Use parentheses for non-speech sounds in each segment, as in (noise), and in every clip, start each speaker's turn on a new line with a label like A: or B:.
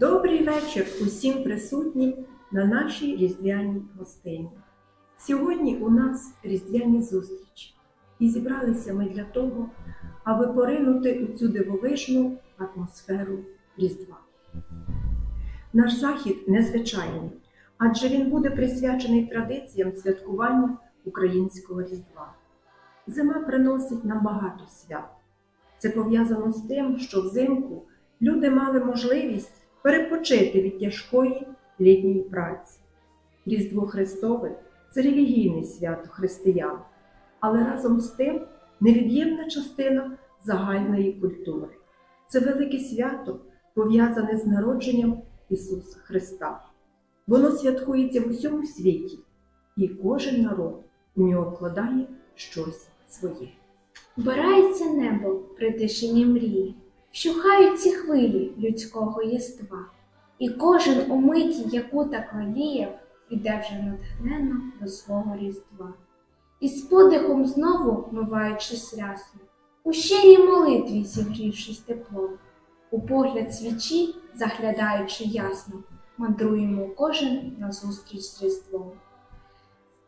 A: Добрий вечір усім присутнім на нашій різдвяній гостині. Сьогодні у нас різдвяні зустрічі, і зібралися ми для того, аби поринути у цю дивовижну атмосферу Різдва. Наш захід незвичайний, адже він буде присвячений традиціям святкування українського Різдва. Зима приносить нам багато свят. Це пов'язано з тим, що взимку люди мали можливість перепочити від тяжкої літньої праці. Різдво Христове це релігійне свято християн, але разом з тим невід'ємна частина загальної культури. Це велике свято, пов'язане з народженням Ісуса Христа. Воно святкується в усьому світі, і кожен народ у нього вкладає щось своє.
B: Вбирається небо при тишині мрії, вщухають ці хвилі людського єства, і кожен у миті, яку так воліяв, іде вже натхненно до свого різдва. І з подихом знову, миваючись рясно, у щирій молитві зігрівшись теплом, у погляд свічі, заглядаючи ясно, мандруємо кожен назустріч з Різдвом.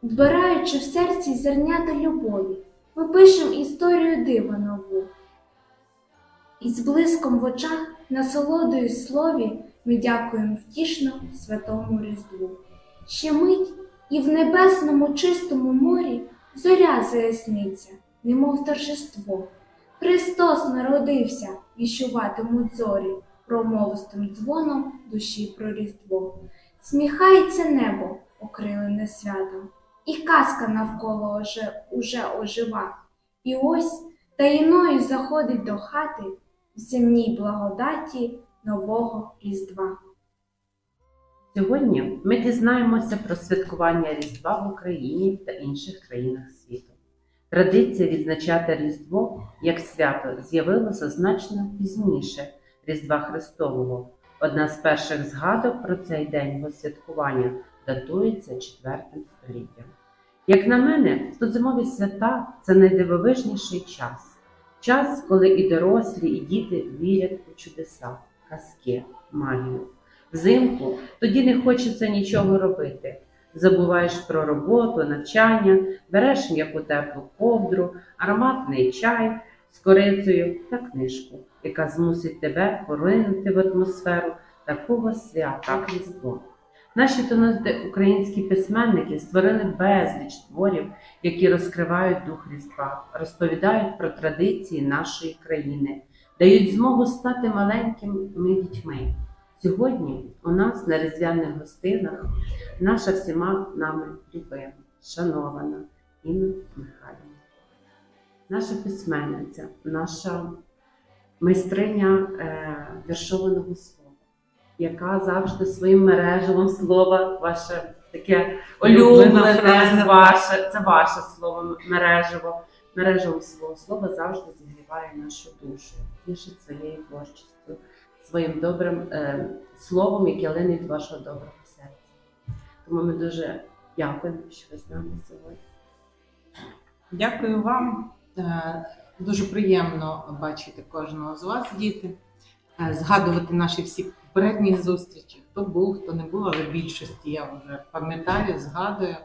B: Збираючи в серці зернята любові, ми пишемо історію дива нову. І з блиском в очах, насолодою слові, ми дякуємо втішно святому Різдву. Ще мить, і в небесному чистому морі зоря заясниться, немов торжество. Христос народився, віщуватимуть зорі, промовистим дзвоном душі про Різдво. Сміхається небо, окрилене святом, і казка навколо уже, уже ожива. І ось таїною заходить до хати земній благодаті нового Різдва.
C: Сьогодні ми дізнаємося про святкування Різдва в Україні та інших країнах світу. Традиція відзначати Різдво як свято з'явилася значно пізніше Різдва Христового. Одна з перших згадок про цей день його святкування датується IV століттям. Як на мене, то зимові свята це найдивовижніший час. Час, коли і дорослі, і діти вірять у чудеса, казки, магію. Взимку тоді не хочеться нічого робити. Забуваєш про роботу, навчання, береш м'яку теплу ковдру, ароматний чай з корицею та книжку, яка змусить тебе поринути в атмосферу такого свята, Різдво. Наші таланти українські письменники створили безліч творів, які розкривають дух Різдва, розповідають про традиції нашої країни, дають змогу стати маленькими дітьми. Сьогодні у нас на різдвяних гостинах наша всіма нами любима, шанована Інна Михайлівна, наша письменниця, наша майстриня е, віршованого слова, яка завжди своїм мережевим слова, ваше таке улюблене,
D: фраза.
C: ваше, це ваше слово мережево. Мережевим свого слова завжди зігріває нашу душу, тішить своєю творчістю своїм добрим е, словом, яке лине від вашого доброго серця. Тому ми дуже дякуємо, що ви з нами сьогодні.
D: Дякую вам. Е, Дуже приємно бачити кожного з вас, діти, Е, згадувати наші всі попередні зустрічі. Хто був, хто не був, але більшості я вже пам'ятаю, згадую.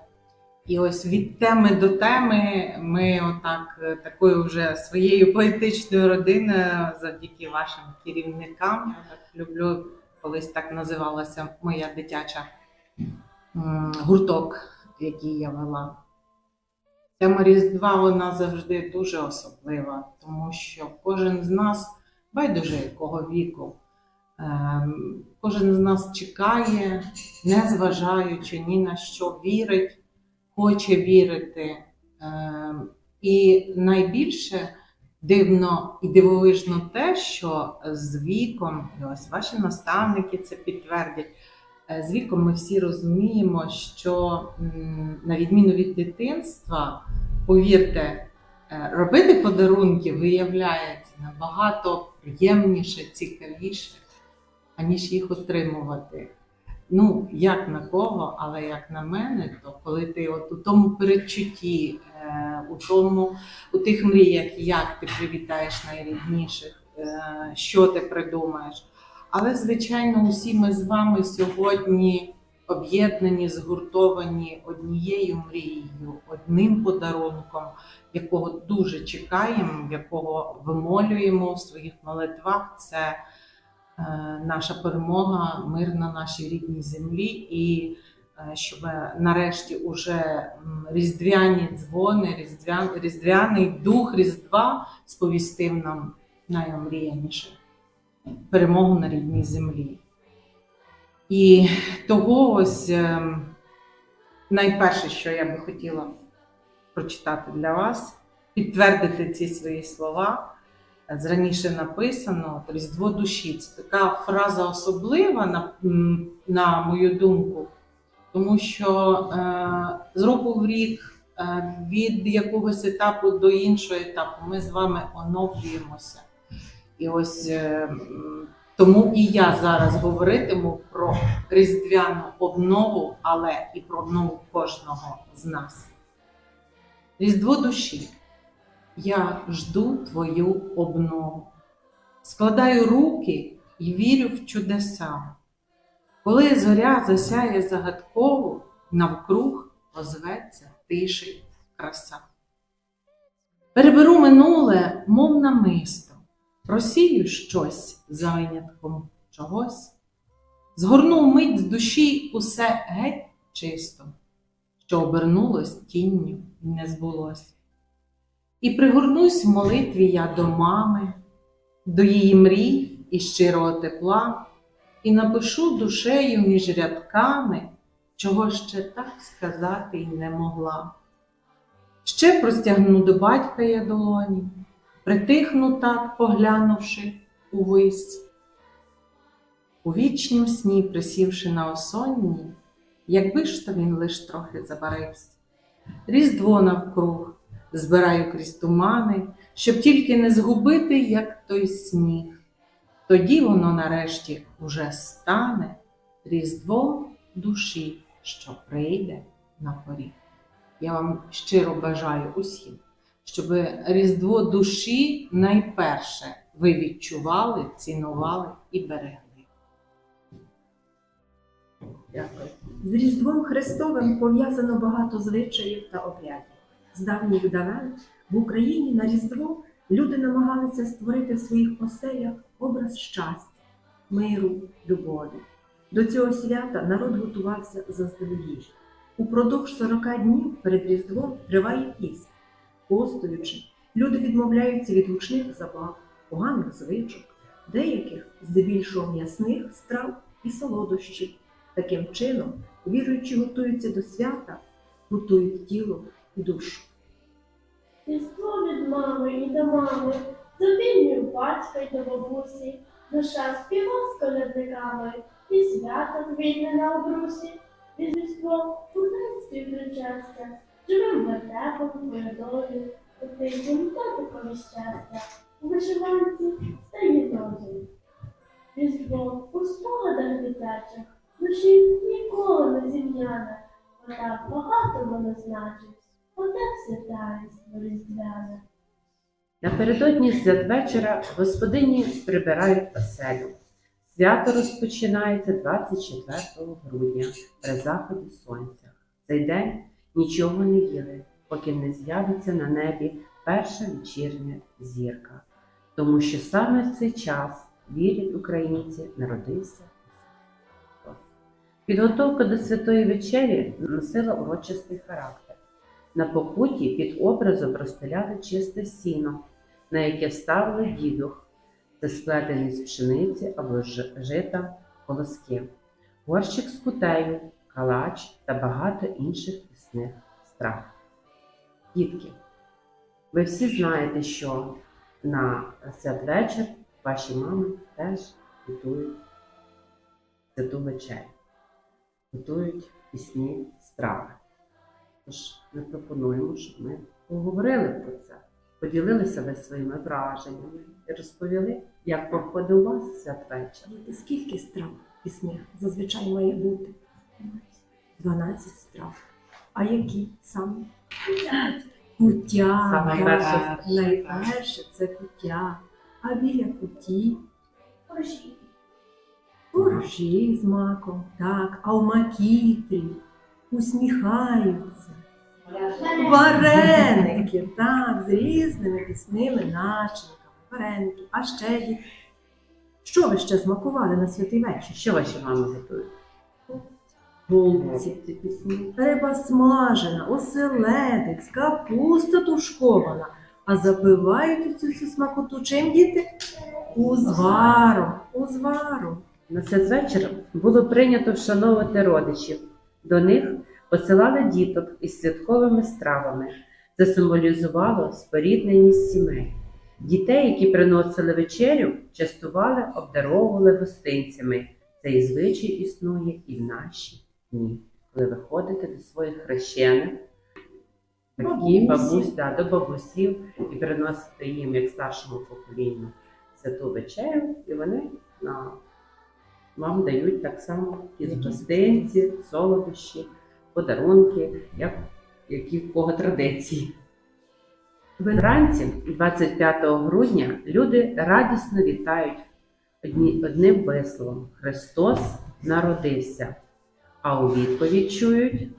D: І ось від теми до теми ми отак е, такою вже своєю поетичною родиною, завдяки вашим керівникам. Я так люблю, колись так називалася моя дитяча гурток, який я вела. Тема Різдва вона завжди дуже особлива, тому що кожен з нас, байдуже якого віку, кожен з нас чекає, не зважаючи ні на що вірить, хоче вірити. Ем, І найбільше дивно і дивовижно те, що з віком, і ось ваші наставники це підтвердять. е, З віком ми всі розуміємо, що на відміну від дитинства, повірте, е, робити подарунки виявляється набагато приємніше, цікавіше, аніж їх отримувати. Ну, як на кого, але як на мене, то коли ти от у тому передчутті, е, у тому, у тих мріях, як ти привітаєш найрідніших, е, що ти придумаєш. Але, звичайно, усі ми з вами сьогодні об'єднані, згуртовані однією мрією, одним подарунком, якого дуже чекаємо, якого вимолюємо в своїх молитвах. Це наша перемога, мир на нашій рідній землі, і е, щоб нарешті уже різдвяні дзвони, різдвя, різдвяний дух Різдва сповістив нам найомріяніше перемогу на рідній землі. І того ось ем, найперше, що я би хотіла прочитати для вас, підтвердити ці свої слова. Раніше написано Різдво душі. Це така фраза особлива, на, на мою думку, тому що е, з року в рік, е, від якогось етапу до іншого етапу, ми з вами оновлюємося. І ось е, тому і я зараз говоритиму про різдвяну обнову, але і про обнову кожного з нас. Різдво душі. Я жду твою обнову. Складаю руки і вірю в чудеса. Коли зоря засяє загадково, навкруг озветься тиші краса. Переберу минуле, мов намисто, просію щось за винятком чогось, згорну мить з душі усе геть чисто, що обернулось тінню і не збулось. І пригорнусь в молитві я до мами, до її мрій і щирого тепла, і напишу душею між рядками, чого ще так сказати й не могла. Ще простягну до батька я долоні, притихну так, поглянувши увись. У вічнім сні, присівши на осонні, якби ж то він лиш трохи забарився. Різдво навкруг збираю крізь тумани, щоб тільки не згубити, як той сніг. Тоді воно нарешті уже стане різдво душі, що прийде на поріг. Я вам щиро бажаю усім, щоб Різдво душі найперше ви відчували, цінували і берегли.
C: Дякую.
A: З Різдвом Христовим пов'язано багато звичаїв та обрядів. З давніх давен в Україні на Різдво люди намагалися створити в своїх оселях образ щастя, миру, любові. До цього свята народ готувався заздалегідь. Упродовж 40 днів перед Різдвом триває піст. Постуючи, люди відмовляються від гучних забав, поганих звичок, деяких здебільшого м'ясних страв і солодощів. Таким чином, віруючі готуються до свята, готують тіло душу.
E: Різдво від мами і до мами, запільнює батька й до бабусі, душа співа з колядниками, і свято квітне на обрусі. Різдво у дитинстві причастя, живим вертепом, порядою, у тихім татикові щастя, у вишиванці стає дозою. Різдво у спогадах дитячих, душі ніколи не зім'яне, так багато воно значить.
C: Напередодні святвечора господині прибирають оселю. Свято розпочинається 24 грудня при заході сонця. Цей день нічого не їли, поки не з'явиться на небі перша вечірня зірка, тому що саме в цей час вірять українці, народився. Підготовка до святої вечері носила урочистий характер. На покуті під образом розстеляли чисте сіно, на яке ставили дідух, це сплетений з пшениці або жита колоски, горщик з кутею, калач та багато інших пісних страв. Дітки, ви всі знаєте, що на святвечір ваші мами теж готують святу вечерю, готують пісні страви. Тож ми пропонуємо, щоб ми поговорили про це, поділилися ви своїми враженнями і розповіли, як проходив у вас святвечір.
A: Скільки страв пісних зазвичай має бути? 12 страв. А які саме? Куття.
C: Саме перше.
A: Найперше це куття. А біля куті
E: Ожі,
A: коржі з маком, так, а в макітрі усміхаються. Вареники, так, з різними пісними начинками. Вареники, а ще діти. Що ви ще смакували на святий вечір?
C: Що ваші мами готують?
A: Голубці, риба смажена, оселедець, капуста тушкована. А запивають цю всю смакоту чим діти? Узваром, узваром.
C: На святвечір було прийнято вшановувати родичів. До них посилали діток із святковими стравами. Це символізувало спорідненість сімей. Дітей, які приносили вечерю, частували, обдаровували гостинцями. Цей звичай існує і в наші дні, коли ви ходите до своїх хрещених, батьків, бабусь, да, до бабусів і приносите їм як старшому поколінню святу вечерю, і вони на вам дають так само із гостинці, солодощі, подарунки, як які в кого традиції. Вранці, 25 грудня, люди радісно вітають одним висловом Христос народився, а у відповідь чують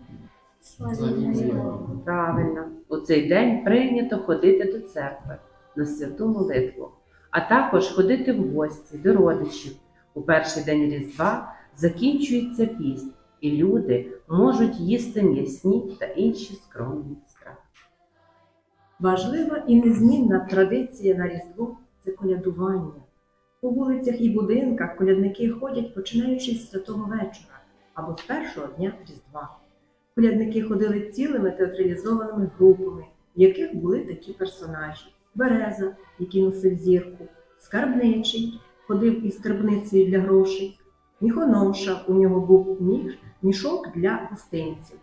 C: правильно. У цей день прийнято ходити до церкви на святу молитву, а також ходити в гості до родичів. У перший день Різдва закінчується піст, і люди можуть їсти м'ясні та інші скромні страви.
A: Важлива і незмінна традиція на Різдво це колядування. По вулицях і будинках колядники ходять починаючи з святого вечора або з першого дня Різдва. Колядники ходили цілими театралізованими групами, в яких були такі персонажі: Береза, який носив зірку, скарбничий, ходив із скарбницею для грошей, міхоноша, у нього був ніж, мішок для гостинців.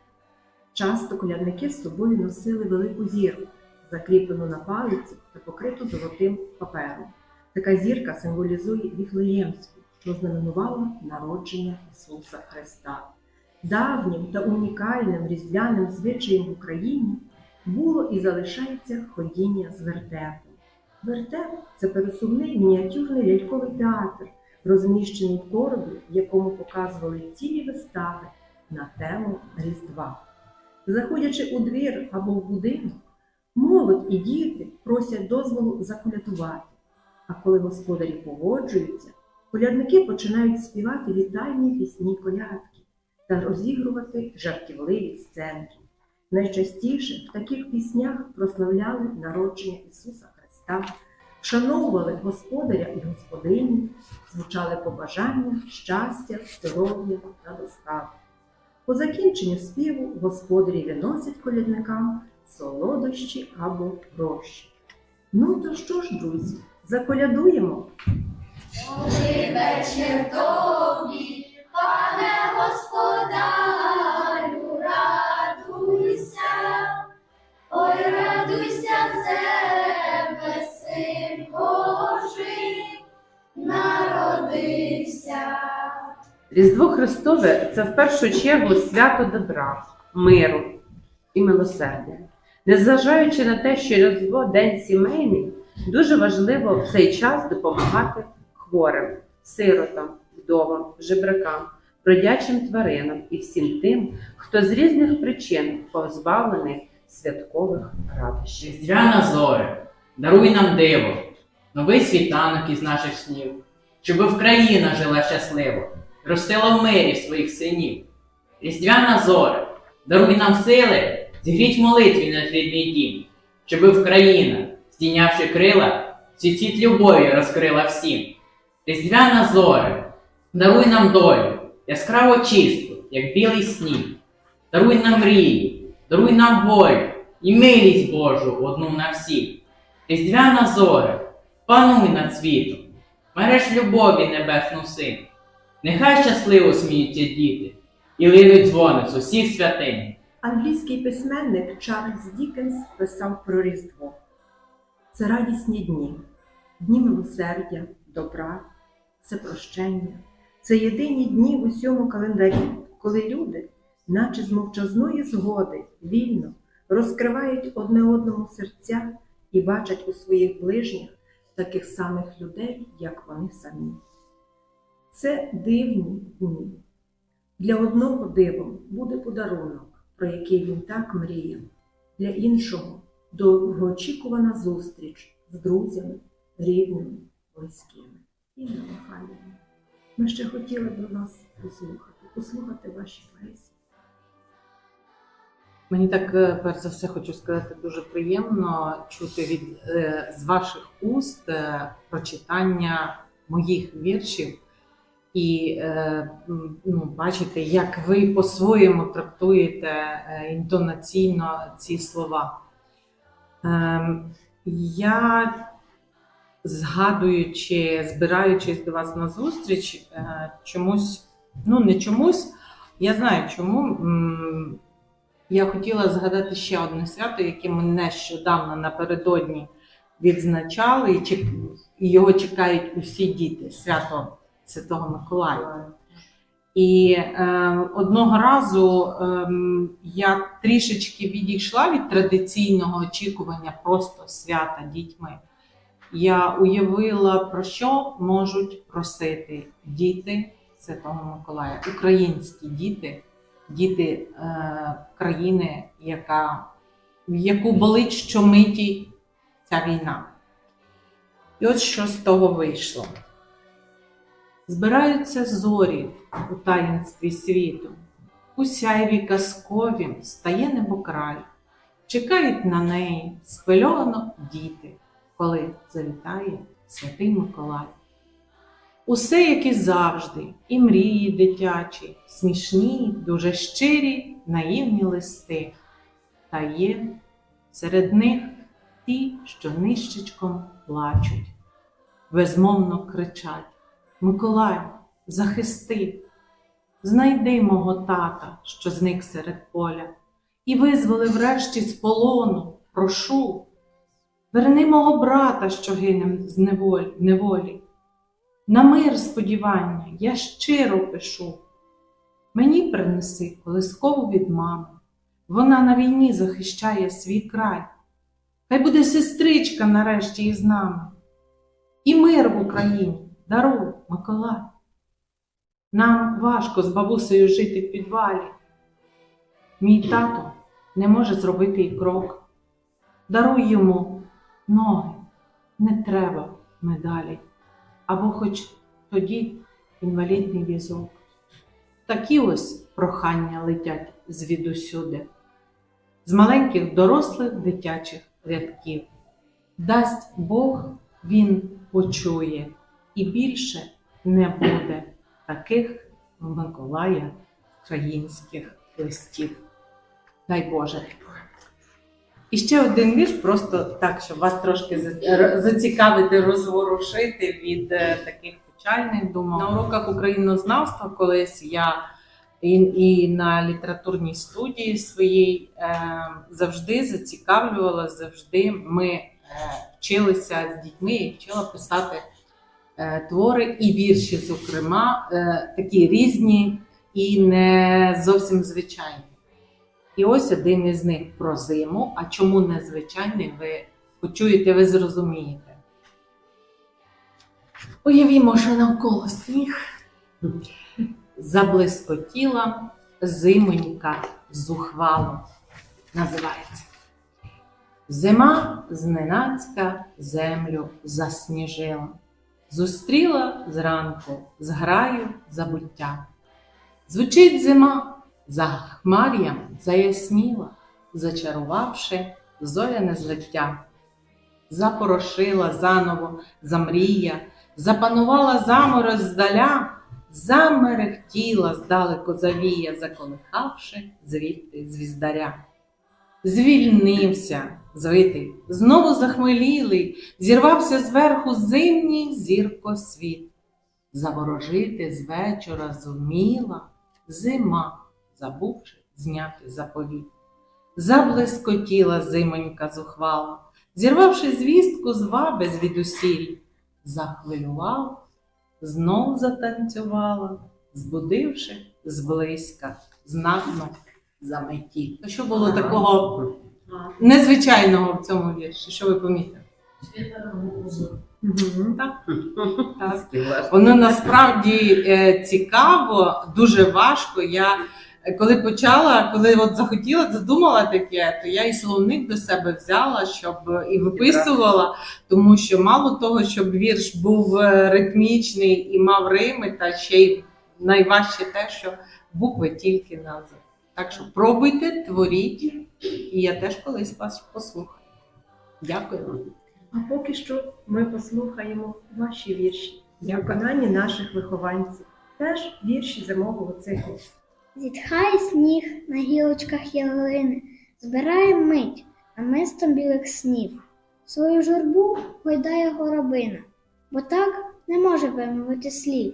A: Часто колядники з собою носили велику зірку, закріплену на палиці та покриту золотим папером. Така зірка символізує Віфлеємську, що знаменувала народження Ісуса Христа. Давнім та унікальним різдвяним звичаєм в Україні було і залишається ходіння з вертепом. Вертеп це пересувний мініатюрний ляльковий театр, розміщений в коробі, в якому показували цілі вистави на тему Різдва. Заходячи у двір або в будинок, молодь і діти просять дозволу заколядувати. А коли господарі погоджуються, колядники починають співати вітальні пісні колядки та розігрувати жартівливі сценки. Найчастіше в таких піснях прославляли народження Ісуса Христа, вшановували господаря і господині, звучали побажання, щастя, здоров'я та достатку. По закінченню співу господарі виносять колядникам солодощі або гроші. Ну то що ж, друзі, заколядуємо?
F: вечір тобі, пане господарю,
C: Різдво Христове це в першу чергу свято добра, миру і милосердя. Незважаючи на те, що Різдво день сімейний, дуже важливо в цей час допомагати хворим, сиротам, вдовам, жебракам, бродячим тваринам і всім тим, хто з різних причин позбавлений святкових радощів.
G: Різдвяна зоре, даруй нам диво, новий світанок із наших снів, щоб в країна жила щасливо, ростила в мирі своїх синів. Різдвяна зоре, даруй нам сили, зігріть молитві наш рідний дім, щоб в країна, здійнявши крила, цвіт любові розкрила всім. Різдвяна зоре, даруй нам долю, яскраво чисту, як білий сніг. Даруй нам мрії, даруй нам волю і милість Божу одну на всіх. Різдвяна зоре, пануй над світом, мереж любові небесну син. Нехай щасливо сміються діти і линуть дзвони з усіх святинь.
A: Англійський письменник Чарльз Дікенс писав про Різдво. Це радісні дні, дні милосердя, добра, це прощення. Це єдині дні в усьому календарі, коли люди, наче з мовчазної згоди, вільно розкривають одне одному серця і бачать у своїх ближніх таких самих людей, як вони самі. Це дивні дні. Для одного дивом буде подарунок, про який він так мріяв, для іншого довгоочікувана зустріч з друзями, рідними, близькими. Інна Михайлівна, ми ще хотіли б вас послухати, послухати ваші поезії.
D: Мені так е, перш за все хочу сказати дуже приємно чути від е, з ваших уст е, прочитання моїх віршів і е, ну, бачите, як ви по-своєму трактуєте е, інтонаційно ці слова. Ем, я, згадуючи, збираючись до вас на зустріч, е, чомусь, ну не чомусь, я знаю чому. я хотіла згадати ще одне свято, яке ми нещодавно напередодні відзначали, і його чекають усі діти свято Святого Миколая. І е, одного разу ем, я трішечки відійшла від традиційного очікування просто свята дітьми. Я уявила, про що можуть просити діти Святого Миколая, українські діти, діти е, країни, яка, в яку болить щомиті ця війна. І от що з того вийшло. Збираються зорі у таїнстві світу, у сяйві казковім стає небокрай, чекають на неї схвильовано діти, коли завітає святий Миколай. Усе, як і завжди, і мрії дитячі, смішні, дуже щирі, наївні листи. Та є серед них ті, що нищечком плачуть, безмовно кричать: Миколай, захисти, знайди мого тата, що зник серед поля, і визволи врешті з полону, прошу, верни мого брата, що гине з неволі. неволі. На мир сподівання я щиро пишу. Мені принеси колискову від мами. Вона на війні захищає свій край. Хай буде сестричка нарешті із нами. І мир в Україні даруй, Миколай. Нам важко з бабусею жити в підвалі. Мій тато не може зробити і крок. Даруй йому ноги, не треба медалі або хоч тоді інвалідний візок. Такі ось прохання летять звідусюди, з маленьких дорослих дитячих рядків. Дасть Бог, він почує, і більше не буде таких в Миколая українських листів. Дай Боже. І ще один вірш, просто так, щоб вас трошки зацікавити, розворушити від е, таких печальних думок. На уроках українознавства колись я і, і на літературній студії своїй е, завжди зацікавлювала, завжди ми е, вчилися з дітьми і вчила писати твори і вірші, зокрема, е, такі різні і не зовсім звичайні. І ось один із них про зиму. А чому незвичайний, ви почуєте, ви зрозумієте. Уявімо, що навколо сніг заблискотіла зимонька зухвало. Називається. Зима зненацька землю засніжила, зустріла зранку зграю забуття. Звучить зима, за хмар'ям заясніла, зачарувавши зоряне злиття. Запорошила заново замрія, запанувала заморозь здаля, замерехтіла здалеку завія, заколихавши звідти звіздаря. Звільнився звитий, знову захмелілий, зірвався зверху зимній зіркосвіт. Заворожити з вечора зуміла зима, забувши зняти заповіт. Заблискотіла зимонька зухвала, зірвавши звістку з ваби звідусіль, захвилювала, знов затанцювала, збудивши зблизька, знатно заметіль. То що було такого незвичайного в цьому вірші? Що ви помітили?
A: Мгм.
D: Так, (laughs) так. Воно насправді е, цікаво, дуже важко. Я коли почала, коли от захотіла, задумала таке, то я і словник до себе взяла, щоб е, і виписувала, тому що мало того, щоб вірш був е, ритмічний і мав рими, та ще й найважче те, що букви тільки назви. Так що пробуйте, творіть, і я теж колись вас послухаю. Дякую. вам.
A: А поки що ми послухаємо ваші вірші в виконанні наших вихованців. Теж вірші зимового циклу.
H: Зітхає сніг на гілочках ялини, збирає мить намистом білих снів. Свою журбу гойдає горобина, бо так не може вимовити слів.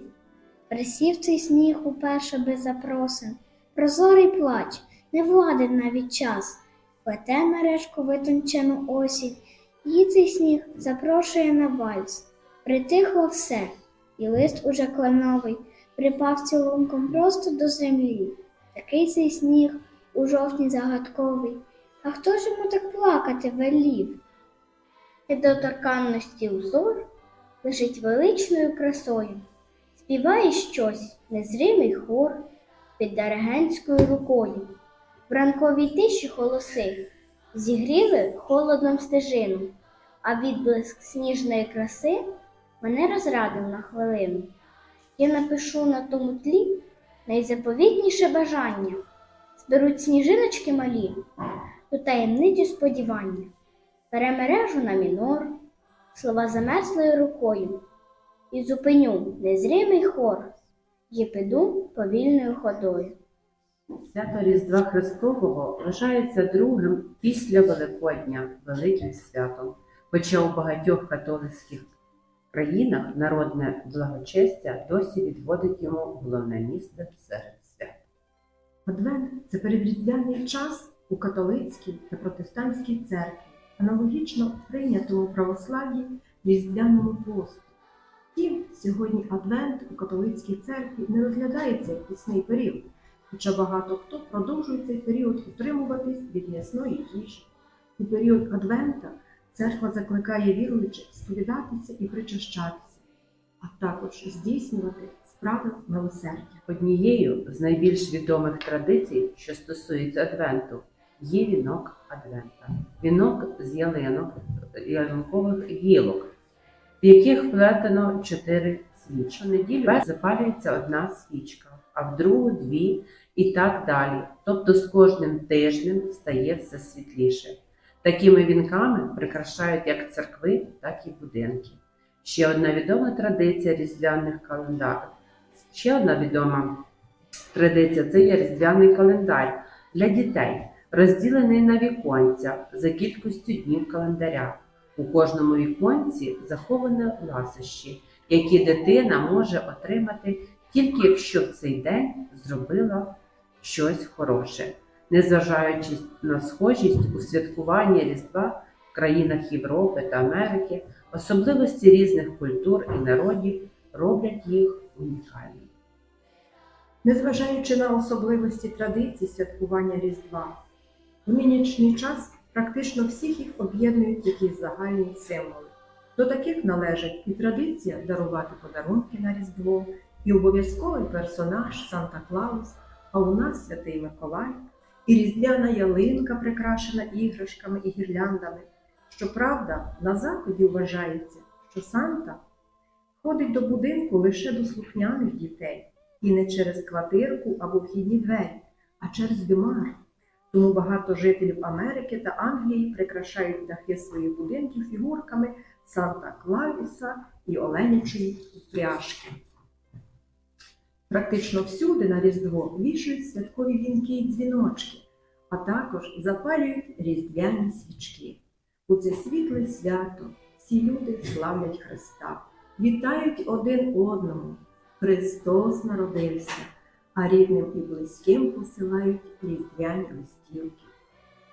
H: Присів цей сніг уперше без запросин, прозорий плач, не владен навіть час, плете мережку витончену осінь, її цей сніг запрошує на вальс. Притихло все, і лист уже кленовий припав цілунком просто до землі. Такий цей сніг у жовтні загадковий. А хто ж йому так плакати велів? Недоторканності узор лежить величною красою, співає щось незримий хор під диригентською рукою. В ранковій тиші голоси зігріли холодом стежину, а відблиск сніжної краси мене розрадив на хвилину. Я напишу на тому тлі найзаповітніше бажання. Зберуть сніжиночки малі, ту таємницю сподівання. Перемережу на мінор, слова замерзлою рукою, і зупиню незримий хор, і піду повільною ходою.
C: Свято Різдва Христового вважається другим після Великодня великим святом, хоча у багатьох католицьких країнах народне благочестя досі відводить йому головне місце серед свят.
A: Адвент це передріздвяний час у католицькій та протестантській церкві, аналогічно прийнятому православ'ї різдвяному посту. Втім, сьогодні Адвент у католицькій церкві не розглядається як пісний період, хоча багато хто продовжує цей період утримуватись від м'ясної їжі. У період Адвента церква закликає віруючих сповідатися і причащатися, а також здійснювати справи милосердя.
C: Однією з найбільш відомих традицій, що стосується Адвенту, є вінок Адвента. Вінок з ялинок, ялинкових гілок, в яких вплетено чотири свічки. Щонеділю запалюється одна свічка, а в другу дві і так далі. Тобто з кожним тижнем стає все світліше. Такими вінками прикрашають як церкви, так і будинки. Ще одна відома традиція різдвяних календарів. Ще одна відома традиція це є різдвяний календар для дітей, розділений на віконця за кількістю днів календаря. У кожному віконці заховані ласощі, які дитина може отримати тільки якщо в цей день зробила щось хороше, незважаючи на схожість у святкуванні Різдва в країнах Європи та Америки, особливості різних культур і народів роблять їх унікальними.
A: Незважаючи на особливості традицій святкування Різдва, в нинішній час практично всіх їх об'єднують якісь загальні символи. До таких належить і традиція дарувати подарунки на Різдво, і обов'язковий персонаж Санта Клаус, а у нас Святий Миколай, і різдвяна ялинка, прикрашена іграшками і гірляндами. Щоправда, на заході вважається, що Санта ходить до будинку лише до слухняних дітей і не через квартирку або вхідні двері, а через димар. Тому багато жителів Америки та Англії прикрашають дахи своїх будинків фігурками Санта Клауса і Оленячої пряжки. Практично всюди на Різдво вішають святкові вінки і дзвіночки, а також запалюють різдвяні свічки. У це світле свято всі люди славлять Христа, вітають один одному. Христос народився, а рідним і близьким посилають різдвяні листівки.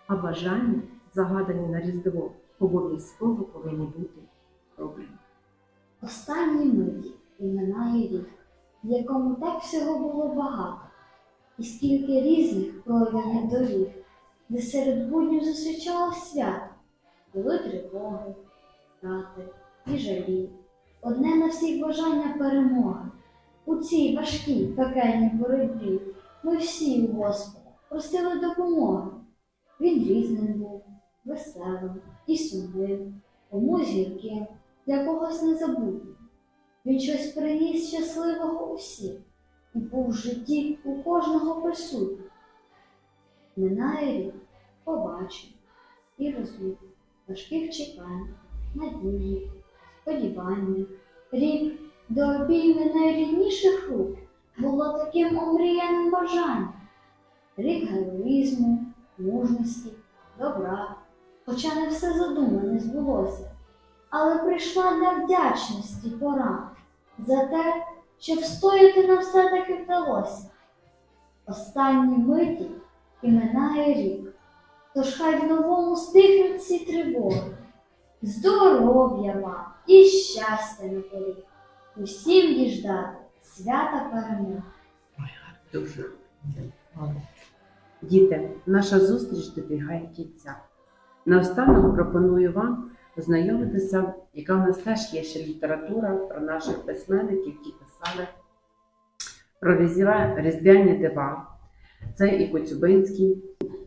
A: А бажання, загадані на Різдво, обов'язково повинні бути зроблені.
H: Останні миті і минає рік, в якому так всього було багато, і скільки різних пройдених доріг, де серед буднів зустрічалось свято, були тривоги, втрати,
I: і жалій. Одне на всіх бажання перемоги. У цій важкій пекельній боротьбі ми всі у Господа просили допомоги. Він різним був, веселим і сумним, комусь гірким, для когось незабутнім. Він щось приніс щасливого усіх, і був в житті у кожного присутній. Минає рік, побачень і розлук, важких чекань, надії, сподівання. Рік до обійми найрідніших рук було таким омріяним бажанням. Рік героїзму, мужності, добра, хоча не все задумане збулося, але прийшла для вдячності пора за те, що встояти на все таки вдалося. Останні миті і минає рік, тож хай в новому стихнуть ці тривоги. Здоров'я вам і щастя на поріг, усім діждати свята перемоги.
C: Дуже. Діти, наша зустріч добігає кінця. Наостанок пропоную вам познайомитися, яка в нас теж є ще література про наших письменників, які писали про різдвяні дива. Це і Коцюбинський,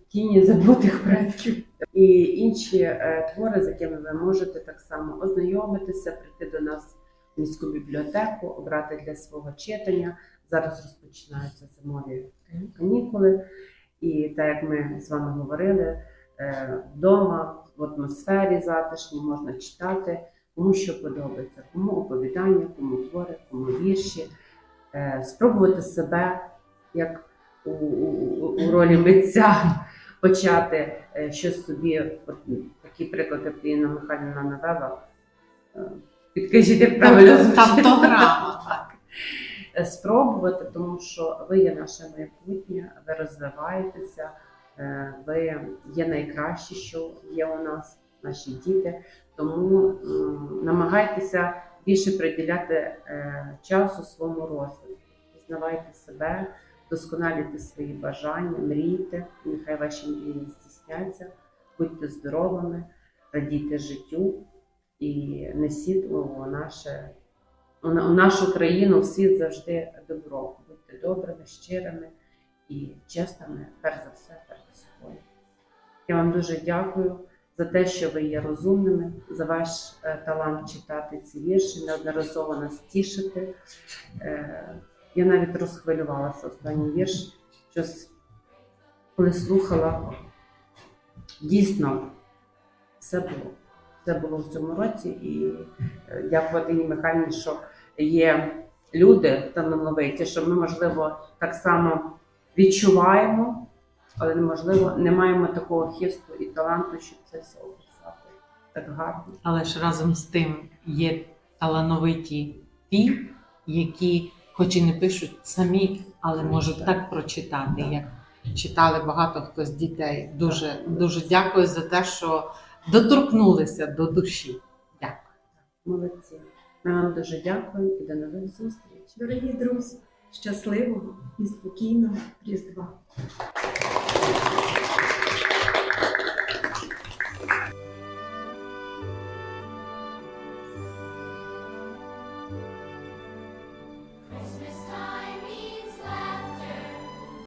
C: Тіні забутих предків і інші е, твори, з якими ви можете так само ознайомитися, прийти до нас міську бібліотеку, обрати для свого читання. Зараз розпочинаються зимові канікули. І так як ми з вами говорили, е, вдома в атмосфері затишній можна читати, кому що подобається, кому оповідання, кому твори, кому вірші, Е, спробувати себе як у, у, у ролі митця (laughs) почати е, щось собі, от, такий приклад, як Інна Михайлівна навела. Підкажіть, як правильно
D: Тобто
C: звучить.
D: Тавтограма, (laughs) так.
C: Е, спробувати, тому що ви є наше майбутнє, ви розвиваєтеся, е, ви є найкраще, що є у нас, наші діти. Тому намагайтеся більше приділяти е, часу своєму розвитку, пізнавайте себе, досконалюйте свої бажання, мрійте, нехай ваші мрії здійсняться, будьте здоровими, радійте життю і несіть у наше у нашу країну в світ завжди добро. Будьте добрими, щирими і чесними, перш за все, перед собою. Я вам дуже дякую за те, що ви є розумними, за ваш е, талант читати ці вірші, неодноразово нас тішити. Е, я навіть розхвилювалася останній вірш, щось коли слухала. Дійсно, все було. Все було в цьому році, і е, дякувати Інні Михайлівні, що є люди талановиті, що ми, можливо, так само відчуваємо, але неможливо, не маємо такого хисту і таланту, щоб це все описати так гарно.
D: Але ж разом з тим є талановиті ті, які, хоч і не пишуть самі, але можуть так прочитати, як читали багато хто з дітей. Дуже дуже дякую за те, що доторкнулися до душі. Дякую.
C: Молодці. Ми вам дуже дякуємо і до нових зустріч.
A: Дорогі друзі, щасливого і спокійного Різдва!